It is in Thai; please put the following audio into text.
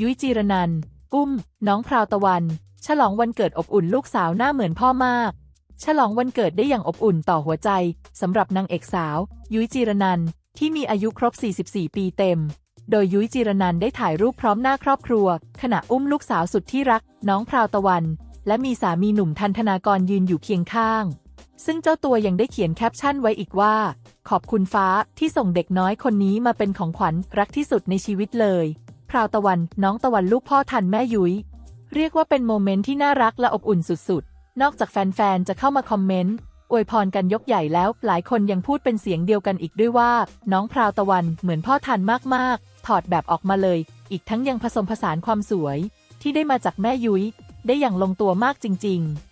ยุ้ยจีรนันท์อุ้ม น้องพราวตะวัน ฉลองวันเกิดอบอุ่นลูกสาวหน้าเหมือนพ่อมาก ฉลองวันเกิดได้อย่างอบอุ่นต่อหัวใจสำหรับนางเอกสาว ยุ้ยจีรนันที่มีอายุครบ 44 ปีเต็ม โดยยุ้ยจีรนันได้ถ่ายรูปพร้อมหน้าครอบครัว ขณะอุ้มลูกสาวสุดที่รัก น้องพราวตะวัน และมีสามีหนุ่มทันธนากรยืนอยู่เคียงข้าง ซึ่งเจ้าตัวยังได้เขียนแคปชั่นไว้อีกว่า ขอบคุณฟ้าที่ส่งเด็กน้อยคนนี้มาเป็นของขวัญรักที่สุดในชีวิตเลย พราวตะวัน น้องตะวันลูกพ่อทันแม่ยุ้ย เรียกว่าเป็นโมเมนต์ที่น่ารักและอบอุ่นสุดๆ นอกจากแฟนๆ จะเข้ามาคอมเมนต์อวยพรกันยกใหญ่แล้ว หลายคนยังพูดเป็นเสียงเดียวกันอีกด้วยว่า น้องพราวตะวันเหมือนพ่อทันมากๆ ถอดแบบออกมาเลย อีกทั้งยังผสมผสานความสวย ที่ได้มาจากแม่ยุ้ยได้อย่างลงตัวมากจริง ๆ